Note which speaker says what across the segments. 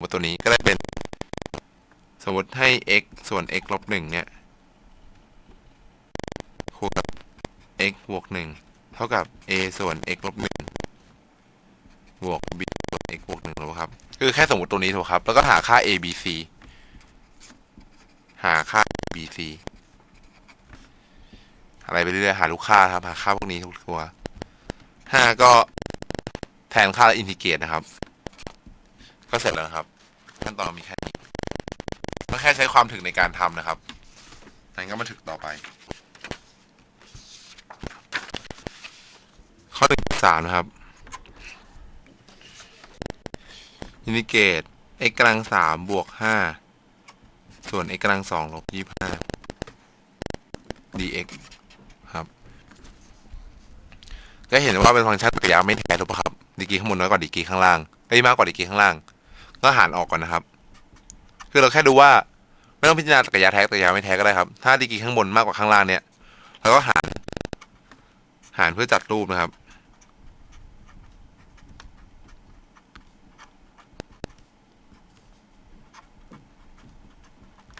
Speaker 1: มติตัวนี้ก็ได้เป็น สมมติให้ x ส่วน x ลบหนึ่งเนี่ยคูณกับ x บวกหนึ่งเท่ากับ a ส่วน x ลบหนึ่งบวก b ส่วน x บวกหนึ่งถูกครับคือแค่สมมติตัวนี้ถูกครับ แล้วก็หาค่า a b c หาค่า b c อะไรไปเรื่อยๆหาลูกค่าครับหาค่าพวกนี้ทุกตัวห้าก็แทนค่าและอินทิเกรตนะครับ ก็เสร็จแล้วนะครับ ขั้นตอนมีแค่นี้ก็แค่ใช้ความถึงในการทำนะครับนั้นก็มาถึงต่อไป ข้อหนึ่งสามนะครับอินิเกต x กำลังสามบวกห้าส่วน x กำลังสองลบยี่ห้า dx ครับ ก็เห็นว่าเป็นฟังก์ชันกริยาไม่แท้ถูกปะครับ ดีกรีข้างบนน้อยกว่าดีกรีข้างล่างเอ้ยมากกว่าดีกรีข้างล่าง ก็หารออกก่อนนะครับ คือเราแค่ดูว่าไม่ต้องพิจารณาตรรกะยาแท้ตรรกะยาไม่แท้ก็ได้ครับถ้าดีกรีข้างบนมากกว่าข้างล่างเนี่ยเราก็หาร หารเพื่อจัดรูปนะครับ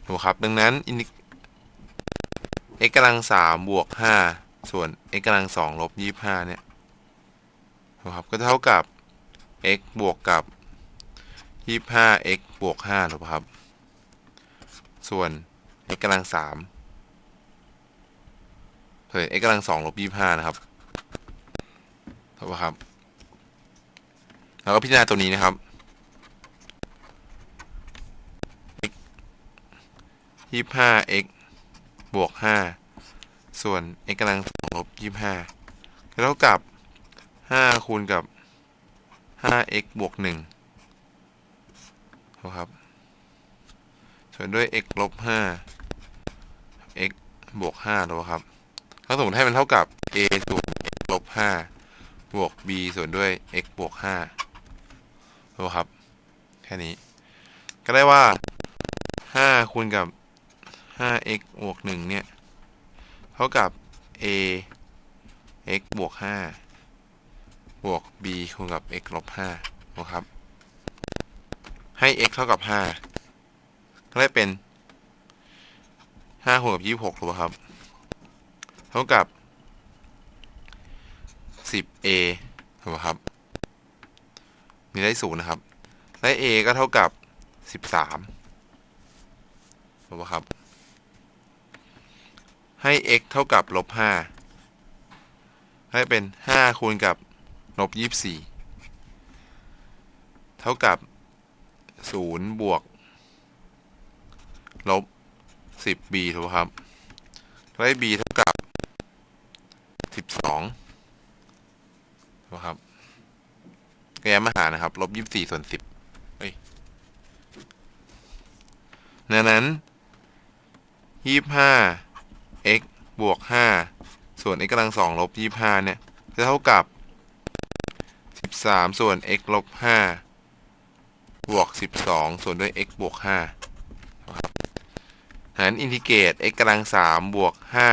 Speaker 1: ถูกครับ ดังนั้นอิน x กำลังสามบวกห้าส่วน x กำลังสองลบยี่ห้าเนี่ยนะครับก็เท่ากับ x บวกกับ ยี่ห้า x บวกห้าถูกปะครับ ส่วน x กำลังสามเฮ้ย x กำลังสองลบยี่ห้านะครับถูกปะครับ แล้วก็พิจารณาตัวนี้นะครับ x ยี่ห้า x บวกห้าส่วน x กำลังสองลบยี่ห้าเท่ากับห้าคูณกับห้า x บวกหนึ่ง ครับส่วนด้วย x ลบห้า x บวกห้าถูกครับ ถ้าสมมติให้มันเท่ากับ a ส่วน x ลบห้าบวก b ส่วนด้วย x บวกห้าถูกครับ แค่นี้ ก็ได้ว่าห้าคูณกับ 5x บวก 1 เนี่ย เท่ากับ a x บวก 5 บวก b คูณกับ x ลบ5นะครับ ให้ x เท่ากับ5ก็ได้เป็น5คูณกับ26ถูกไหมครับ เท่ากับ 10a ถูกไหมครับ มีได้0นะครับ ได้ a ก็เท่ากับ 13ถูกไหมครับ ให้ x เท่ากับลบห้าให้เป็นห้าคูณกับลบยี่สี่เท่ากับ ศูนย์บวก ลบสิบ b ถูกไหมครับได้ b เท่ากับสิบสองถูกครับก็ย้มาหานะครับ ลบยี่สี่ส่วนสิบเฮ้ยดังนั้นยี่ห้า x บวกห้าส่วน x กำลังสองลบยี่ห้าเนี่ย จะเท่ากับสิบสามส่วน x ลบห้า บวกสิบสองส่วนด้วย x บวกห้าครับหารอินทิเกรต x กำลังสามบวกห้า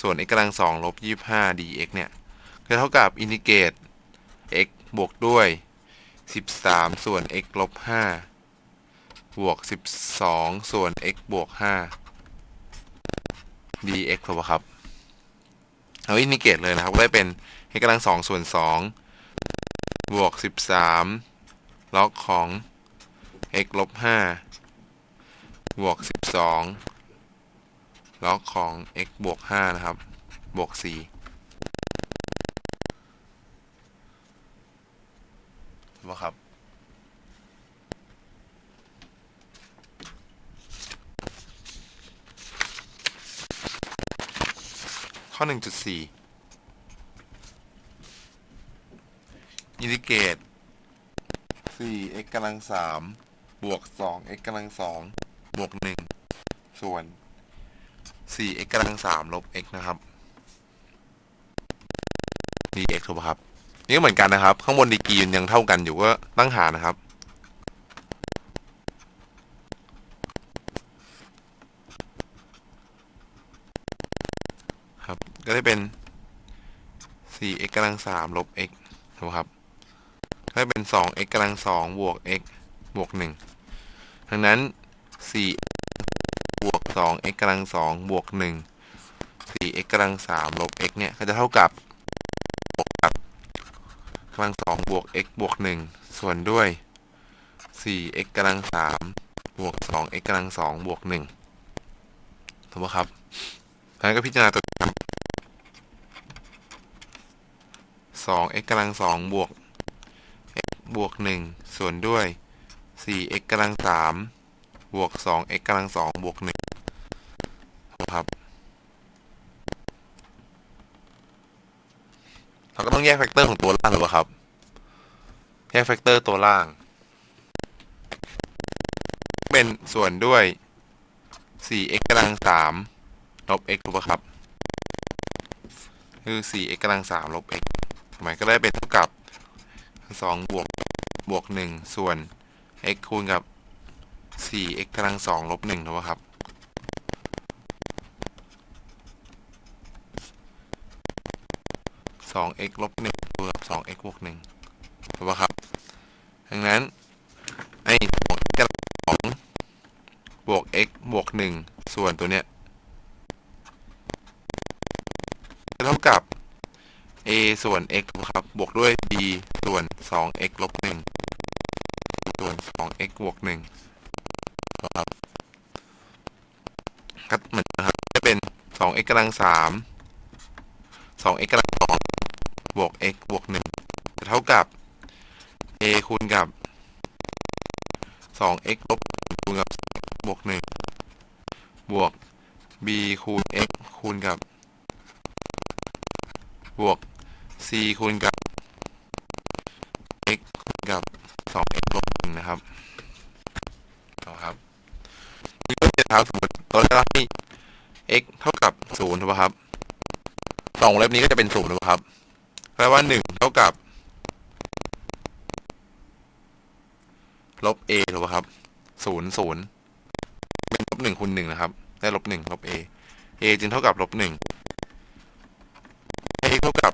Speaker 1: ส่วน x กำลังสองลบยี่ห้า dx เนี่ยจะเท่ากับอินทิเกรต x บวกด้วยสิบสามส่วน x ลบห้าบวกสิบสองส่วน x บวกห้า dx ถูกปะครับเอาอินทิเกรตเลยนะครับก็ได้เป็น x กำลังสองส่วนสองบวกสิบสาม ล็อกของ x ลบ5บวก 12 ล็อกของ x บวก 5 นะครับ บวก 4ว่าครับ ข้อ 1.4อินดิเกต 4 x กำลัง3บวก2 x กำลัง2บวก1ส่วน4 x กำลัง3ลบ x นะครับ dx ถูกไหมครับ นี่ก็เหมือนกันนะครับ ข้างบนดีกรียังเท่ากันอยู่ก็ตั้งหารนะครับครับ ก็ได้เป็น 4x กำลัง3ลบ x ถูกครับ ก็เป็น 2x กำลัง2บวก x บวกหนึ่งดังนั้นสี่บวกสอง x กำลังสองบวกหนึ่งสี่ x กำลังสามลบ x เนี่ย ก็จะเท่ากับบวกกับกำลังสองบวก x บวกหนึ่งส่วนด้วยสี่ x กำลังสามบวกสอง x กำลังสองบวกหนึ่งถูกไหมครับดังนั้นก็พิจารณาตัวสอง x กำลังสองบวก บวกหนึ่งส่วนด้วยสี่ x กำลังสามบวกสอง x กำลังสองบวกหนึ่งครับ เราก็ต้องแยกแฟกเตอร์ของตัวล่างหรือเปล่าครับ แยกแฟกเตอร์ตัวล่าง เป็นส่วนด้วย 4x กำลัง3ลบ x ถูกปะครับ คือ 4x กำลัง3ลบ x หมายก็ได้เป็นเท่ากับ 2บวกบวก1ส่วน x คูณกับ 4x กำลัง2ลบ1ถูกปะครับ 2x ลบ1บวกกับ 2x บวก1ถูกปะครับ ดังนั้น ไอ้ 2x กำลังบวก x บวก1ส่วนตัวเนี้ยจะเท่ากับ a ส่วน x ถูกปะครับ บวกด้วย b ส่วน 2x ลบ1ส่วน 2x บวก1ถูกปะครับก็เหมือนนะครับจะเป็น 2x กำลัง3 2x กำลัง2บวก x บวก1จะเท่ากับ a คูณกับ 2x ลบคูณกับบวก 1 บวก b คูณ x คูณกับบวก c คูณกับ x คูณกับ 2x ลบ1นะครับเอาครับ นี่ก็จะถามสมมติตอนแรกที่ x เท่ากับ0ถูกป่ะครับสองเล็บนี้ก็จะเป็นศูนย์นะครับแปลว่าหนึ่งเท่ากับลบ a ถูกป่ะครับศูนย์ศูนย์เป็นลบหนึ่งคูณหนึ่งนะครับ ได้ลบหนึ่งลบ a a จึงเท่ากับลบหนึ่ง a เท่ากับ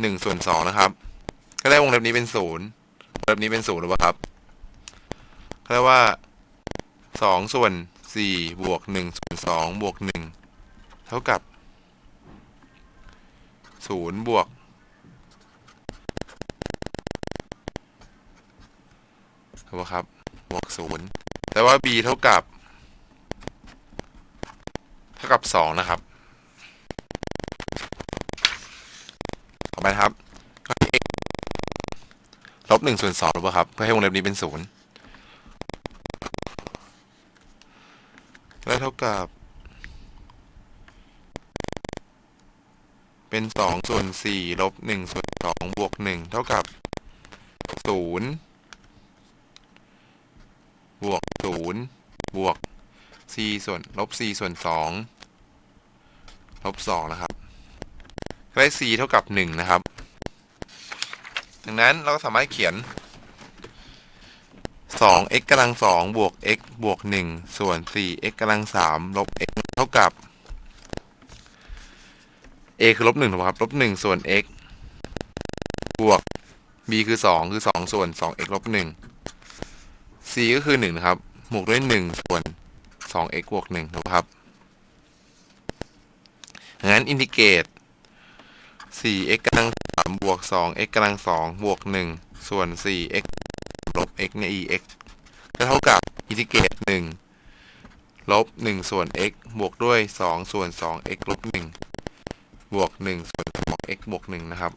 Speaker 1: หนึ่งส่วนสองนะครับ ก็ได้วงเล็บนี้เป็นศูนย์เล็บนี้เป็นศูนย์หรือเปล่าครับก็ได้ว่าสองส่วนสี่บวกหนึ่งส่วนสองบวกหนึ่ง เท่ากับศูนย์บวกถูกครับ บวกศูนย์แต่ว่า b เท่ากับ เท่ากับสองนะครับต่อไปครับก็ x ลบหนึ่งส่วนสองถูกปะครับ เพื่อให้วงเล็บนี้เป็นศูนย์และเท่ากับ เป็นสองส่วนสี่ลบหนึ่งส่วนสองบวกหนึ่งเท่ากับศูนย์บวกศูนย์บวก c ส่วนลบ c ส่วนสองลบสองนะครับได้ c เท่ากับหนึ่งนะครับ ดังนั้นเราก็สามารถเขียน 2x กำลังสองบวก x บวก 1 ส่วน 4x กำลังสามลบ x เท่ากับ a คือลบหนึ่งถูกไหมครับลบหนึ่งส่วน x บวก b คือสองคือสองส่วนสอง x ลบหนึ่ง c ก็คือหนึ่งนะครับบวกด้วยหนึ่งส่วนสอง x บวกหนึ่งถูกไหมครับงั้นอินทิเกรต 4x กำลังสามบวก 2x กำลังสองบวกหนึ่งส่วน 4x ลบ x เนี่ย ex ก็เท่ากับอินทิเกรต 1 ลบ 1 ส่วน x บวกด้วย 2 ส่วน 2x ลบ1 บวก1ส่วน 2x บวก1นะครับ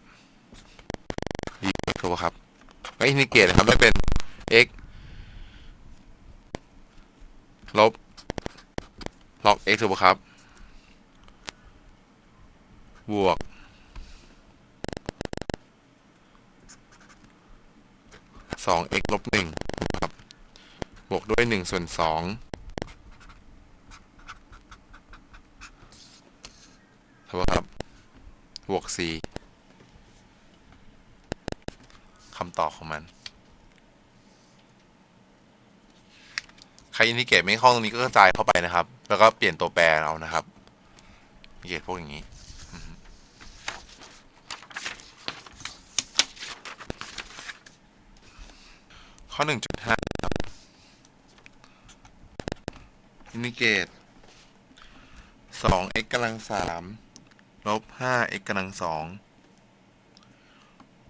Speaker 1: ex ถูกปะครับก็อินทิเกรตนะครับได้เป็น x ลบ log x ถูกครับ บวกสอง x ลบหนึ่งครับ บวกด้วยหนึ่งส่วนสองถูกครับ บวกสี่คำตอบของมัน ใครอินทิเกตไม่คล่องตรงนี้ก็กระจายเข้าไปนะครับ แล้วก็เปลี่ยนตัวแปรเอานะครับอินทิเกตพวกอย่างนี้ข้อ 1.5ครับอินทิเกรตสอง x กำลังสาม ลบห้า x กำลังสอง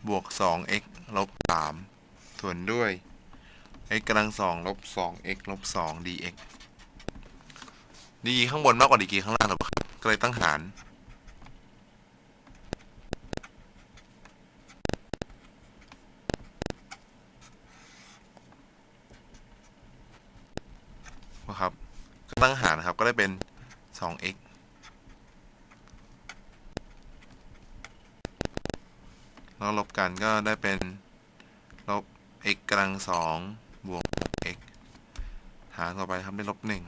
Speaker 1: บวกสอง x ลบสามส่วนด้วย x กำลังสองลบสอง x ลบสอง dx ดีข้างบนมากกว่าดีกีข้างล่างหรือเปล่าครับก็เลยตั้งหารนะครับก็ตั้งหารนะครับก็ได้เป็น 2x แล้วลบกันก็ได้เป็น ลบ x กำลังสองบวก x หารต่อไปครับได้ลบหนึ่ง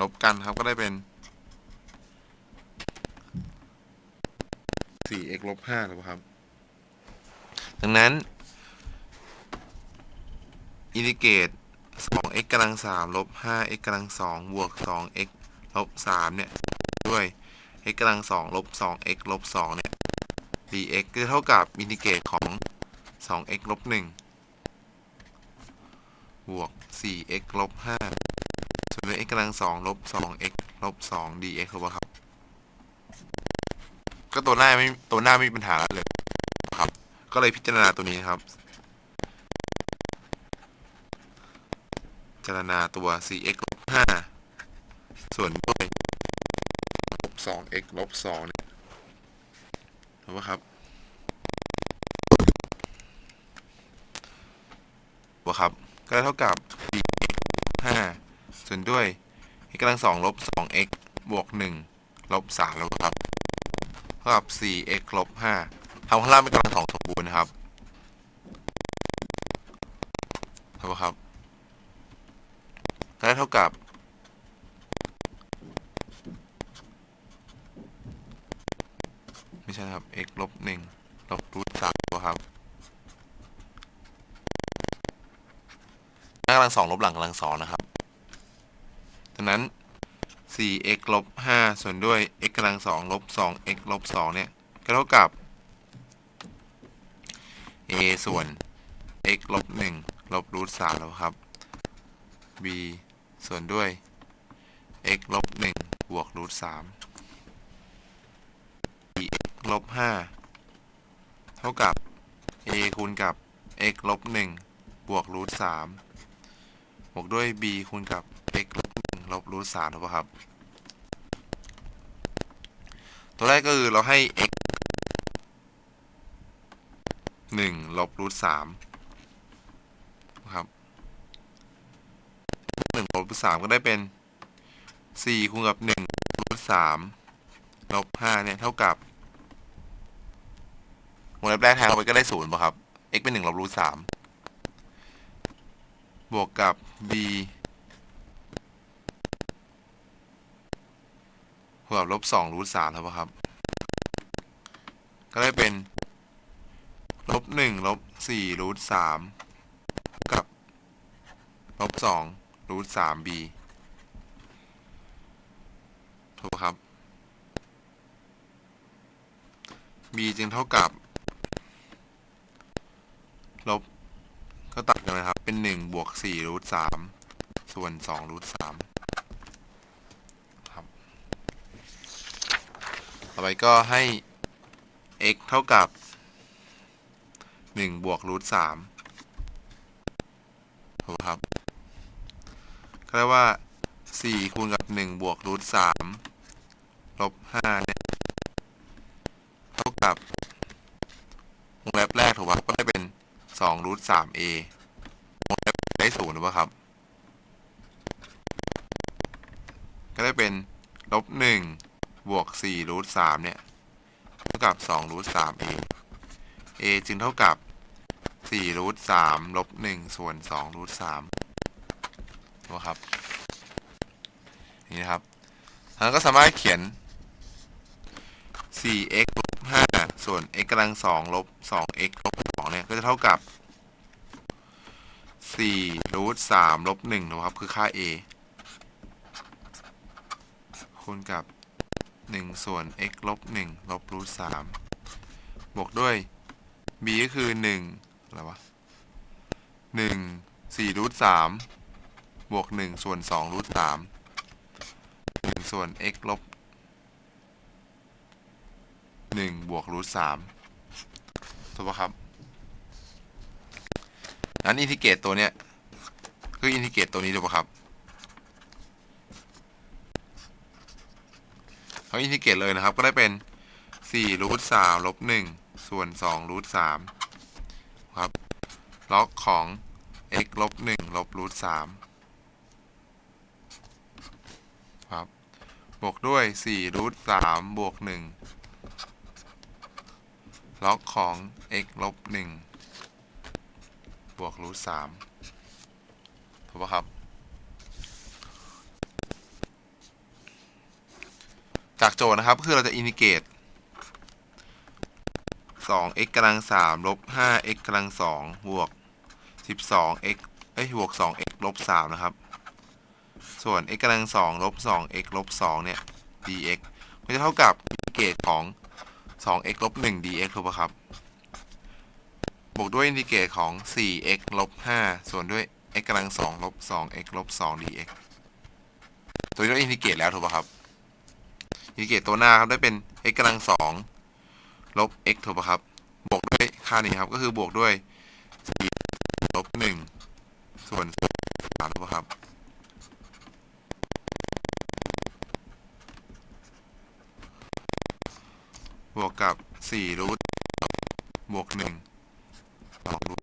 Speaker 1: ลบกันครับก็ได้เป็น 4x ลบ5ถูกครับ ดังนั้น อินทิเกรต x กำลัง3ลบ 5x กำลัง2บวก 2x ลบ3เนี่ย ด้วย x กำลัง2ลบ 2x ลบ2เนี่ย dx ก็เท่ากับอินทิเกรตของ 2x ลบ1บวก 4x ลบ5ส่วนด้วย x กำลัง2ลบ 2x ลบ 2 dx ถูกป่ะครับ ก็ตัวหน้าไม่ตัวหน้าไม่มีปัญหาแล้วเลยครับ ก็เลยพิจารณาตัวนี้ครับ จารณาตัว 4x ลบ5ส่วนด้วยลบ 2x ลบ2เนี่ยถูกปะครับถูกครับ ก็เท่ากับ 4x 5ส่วนด้วย x กำลัง2ลบ 2x บวก 1 ลบ3แล้วครับ เท่ากับ 4x ลบ5ทำข้างล่างเป็นกำลังสองสมบูรณ์นะครับถูกปะครับ ก็ได้เท่ากับ ไม่ใช่ครับ x ลบ1ลบรูท3ถูกปะครับหน้ากำลังสองลบหลังกำลังสองนะครับดังนั้น 4x ลบ5ส่วนด้วย x กำลัง2ลบ 2x ลบ2เนี่ย ก็เท่ากับ a ส่วน x ลบ1ลบรูท3แล้วครับ b ส่วนด้วย x ลบ1บวกรูท3 4x ลบ5เท่ากับ a คูณกับ x ลบ1บวกรูท3บวกด้วย b คูณกับ x ลบ1ลบรูท3ถูกปะครับ ตัวแรกก็คือเราให้ x 1ลบรูท3นะครับ บรูท3ก็ได้เป็น4คูณกับ1รูท3ลบ5เนี่ยเท่ากับวงเล็บแรกแทนเข้าไปก็ได้0ป่ะครับ x เป็น1ลบรูท3บวกกับ b บวกลบ2รูท3ครับครับ ก็ได้เป็นลบ1ลบ4รูท3กับลบ2 รูท3 b ถูกครับ b จึงเท่ากับ ลบ ก็ตัดกันนะครับ เป็น1บวก4รูท3ส่วน2รูท3ครับ ต่อไปก็ให้ x เท่ากับ1บวกรูท3ถูกครับ ก็ได้ว่า4คูณกับ1บวกรูท3ลบ5เนี่ยเท่ากับวงเล็บแรกถูกปะก็ได้เป็น2รูท3 a วงเล็บได้0ถูกปะครับ ก็ได้เป็นลบ1บวก4รูท3เนี่ยเท่ากับ2รูท3 a a จึงเท่ากับ4รูท3ลบ1ส่วน2รูท3ถูก ปะครับ นี่นะครับแล้วก็สามารถเขียน 4x ลบ5ส่วน x กำลัง2ลบ 2x ลบ2เนี่ย ก็จะเท่ากับ4รูท3ลบ1นะครับ คือค่า a คูณกับ 1 ส่วน x ลบ1ลบรูท3บบวกด้วย b ก็คือหนึ่งอะไรวะหนึ่งสี่รูทสาม บวก1ส่วน2รูท3 1ส่วน x ลบ1บวกรูท3ถูกปะครับนั้นอินทิเกรตตัวเนี้ยคืออินทิเกรตตัวนี้ถูกปะครับเขาอินทิเกรตเลยนะครับ ก็ได้เป็น4รูท3ลบ1ส่วน2รูท3ครับ ล็อกของ x ลบ1ลบรูท3 บวกด้วยสี่รูทสามบวกหนึ่งล็อกของ x ลบหนึ่งบวกรูทสามถูกปะครับ จากโจทย์นะครับ คือเราจะอินทิเกรต 2x กำลัง3ลบ 5x กำลัง2บวก 12x เอ้ยบวก 2x ลบ3นะครับ ส่วน x กำลัง2ลบ 2x ลบ2เนี่ย dx มันจะเท่ากับอินทิเกรตของ 2x ลบ 1 dx ถูกปะครับ บวกด้วยอินทิเกรตของ 4x ลบ 5 ส่วนด้วย x กำลัง 2 ลบ 2x ลบ 2 dx ตัวนี้เราอินทิเกรตแล้วถูกปะครับ อินทิเกรตตัวหน้าครับได้เป็น x กำลัง 2 ลบ x ถูกปะครับ บวกด้วยค่านี้ครับ ก็คือบวกด้วย 4 ลบ 1 ส่วน3ถูกปะครับ บวกกับ4รูทบวก1ล็อกรูท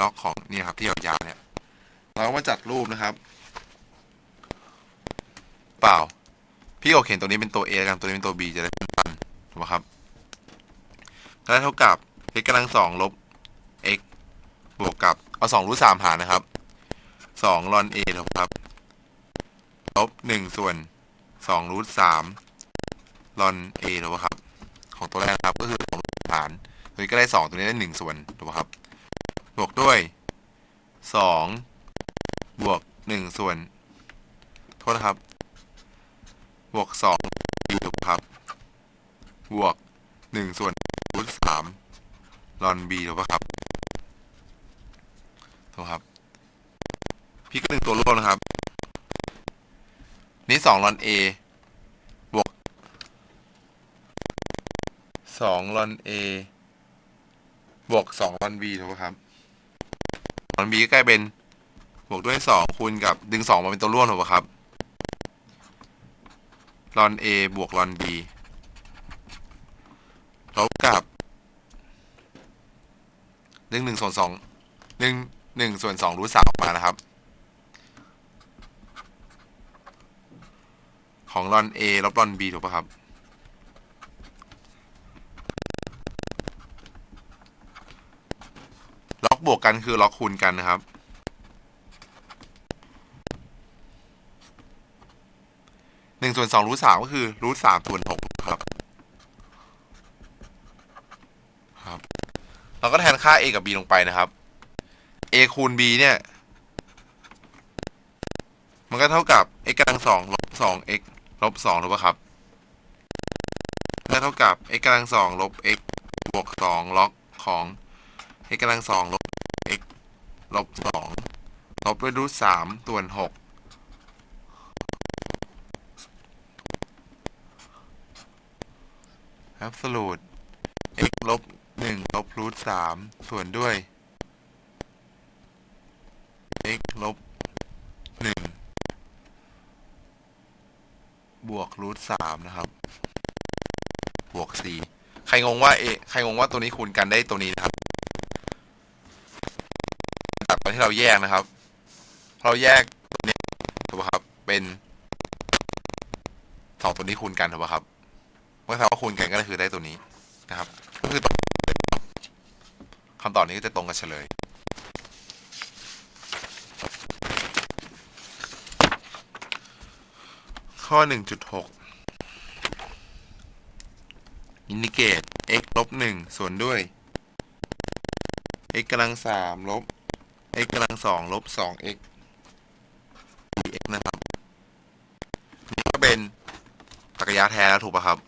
Speaker 1: ล็อกของเนี่ยครับที่ยาวๆเนี่ย เรามาจัดรูปนะครับ เปล่า พี่โอเขียนตัวนี้เป็นตัว A กันตัวนี้เป็นตัว B จะได้สั้นๆถูกไหมครับก็ได้เท่ากับ x กำลังสองลบ x บวกกับเอาสองรูทสามหารนะครับสองลอน a ถูกไหมครับลบหนึ่งส่วนสองรูทสาม ลอน a ถูกไหมครับ ของตัวแรกนะครับก็คือสองรูทหารตัวนี้ก็ได้สองตัวนี้ได้หนึ่งส่วนถูกไหมครับ บวกด้วยสองบวกหนึ่งส่วน โทษนะครับ บวกสองถูกครับ บวกหนึ่งส่วนรูทสามลอน b ถูกปะครับถูกครับ พี่ก็หนึ่งตัวร่วมนะครับ นี่สองลอน a บวก สองลอน a บวกสองลอน b ถูกปะครับลอน b ก็กลายเป็นบวกด้วยสองคูณกับดึงสองมาเป็นตัวร่วมถูกปะครับลอน A บวกลอน B ลบกับหนึ่งหนึ่งส่วนสองหนึ่งหนึ่งส่วนสองรูทสามออกมานะครับ ของลอน A ลบลอน B ถูกปะครับ ล็อก บวกกันคือล็อกคูณกันนะครับ หนึ่งส่วนสองรูทสามก็คือรูทสามส่วนหกครับ ครับ เราก็แทนค่า a กับ b ลงไปนะครับ a คูณ b เนี่ย มันก็เท่ากับ x กำลังสองลบสอง x ลบสองถูกปะครับก็เท่ากับ x กำลังสองลบ x บวกสองล็อกของ x กำลังสองลบ ลบสองลบด้วยรูทสามส่วนหก absolute x ลบหนึ่งลบรูทสามส่วนด้วย x ลบหนึ่งบวกรูทสามนะครับ บวกสี่ใครงงว่าเอใครงงว่าตัวนี้คูณกันได้ตัวนี้นะครับตัดตอน ที่เราแยกนะครับ เราแยกตัวนี้ถูกปะครับ เป็นสองตัวนี้คูณกันถูกปะครับ เมื่อทำว่าคูณกันก็คือได้ตัวนี้นะครับก็คือคำตอบนี้ก็จะตรงกับเฉลยข้อ 1.6 อินดิเกต x ลบ1ส่วนด้วย x กำลัง3ลบ x กำลังสองลบ 2x dx นะครับ นี่ก็เป็นตรรกยาแท้แล้วถูกป่ะครับ